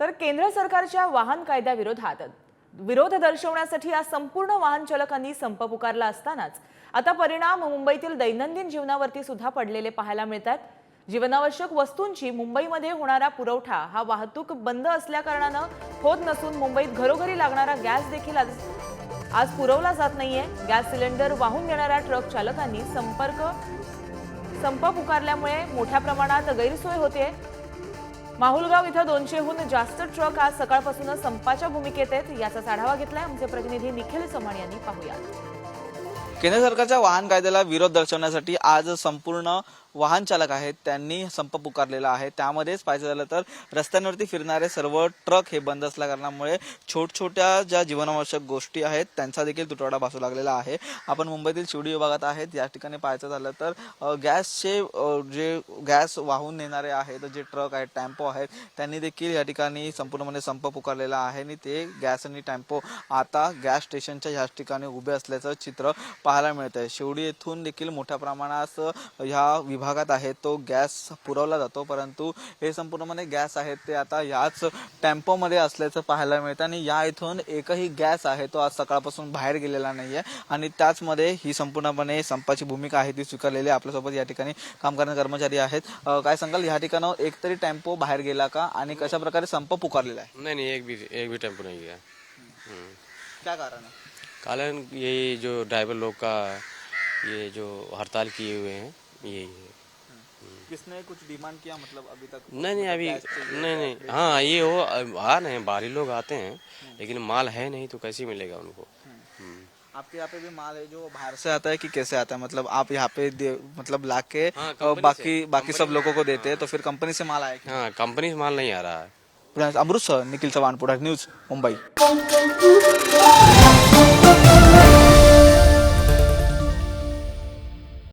तर केंद्र सरकारच्या वाहन कायद्याविरोधात विरोध दर्शवण्यासाठी आज संपूर्ण वाहन चालकांनी संप पुकारला असतानाच आता परिणाम मुंबईतील दैनंदिन जीवनावरती सुद्धा पडलेले पाहायला मिळतात. जीवनावश्यक वस्तूंची मुंबईमध्ये होणारा पुरवठा हा वाहतूक बंद असल्याकारणानं होत नसून मुंबईत घरोघरी लागणारा गॅस देखील आज आज पुरवला जात नाहीये. गॅस सिलेंडर वाहून नेणाऱ्या ट्रक चालकांनी संपर्क संप पुकारल्यामुळे मोठ्या प्रमाणात गैरसोय होते माहुलगाव इथं दोनशेहून जास्त ट्रक आज सकाळपासूनच संपाच्या भूमिकेत आहेत. याचा आढावा घेतलाय आमचे प्रतिनिधी निखिल चव्हाण यांनी. पाहूया. केंद्र सरकारच्या वाहन कायद्याला विरोध दर्शवण्यासाठी आज संपूर्ण वाहन चालक आहेत त्यांनी संप पुकारलेला आहे. त्यामध्येच पाहिजे झालं तर रस्त्यांवरती फिरणारे सर्व ट्रक हे बंद असल्या कारणामुळे छोट छोट्या ज्या जीवनावश्यक गोष्टी आहेत त्यांचा देखील तुटवडा भासू लागलेला आहे. आपण मुंबईतील शिवडी विभागात आहेत. या ठिकाणी पाहायचं झालं तर गॅसचे जे गॅस वाहून नेणारे आहेत जे ट्रक आहेत टेम्पो आहेत त्यांनी देखील या ठिकाणी संपूर्णपणे संप पुकारलेला आहे. आणि ते गॅस आणि टॅम्पो आता गॅस स्टेशनच्या ह्याच ठिकाणी उभे असल्याचं चित्र पाहायला मिळत आहे शिवडी येथून देखील मोठ्या प्रमाणात ह्या विभागात आहे तो गॅस पुरवला जातो. परंतु हे संपूर्णपणे गॅस आहेत ते आता याच टेम्पोमध्ये असल्याचं पाहायला मिळतं. आणि या इथून एकही गॅस आहे तो आज सकाळपासून बाहेर गेलेला नाही आहे आणि त्याचमध्ये ही संपूर्णपणे संपाची भूमिका आहे ती स्वीकारलेली आहे आपल्यासोबत या ठिकाणी काम करणारे कर्मचारी आहेत. काय सांगाल या ठिकाणावर एक तरी टेम्पो बाहेर गेला का? आणि कशा प्रकारे संप पुकारलेला आहे? नहीं नहीं एक भी एक भी टेम्पो नहीं गया हम्म। काय कारण आहे? कारण ये जो ड्राइवर लोग का ये जो हड़ताल किए हुए हैं यही है। किसने कुछ डिमांड किया मतलब अभी तक? नहीं नहीं अभी नहीं नहीं। हाँ ये हो आ रहे हैं बाहरी लोग आते हैं लेकिन माल है नहीं तो कैसे मिलेगा उनको? हम्म। आपके यहाँ पे भी माल है जो बाहर से आता है कि कैसे आता है? मतलब आप यहाँ पे मतलब लाके हाँ, और बाकी बाकी सब लोगों को देते हैं तो फिर कंपनी से माल आएगा हाँ कंपनी से माल नहीं आ रहा है। अमृतसर निखिल चव्हाण पुढार न्यूज़ मुंबई।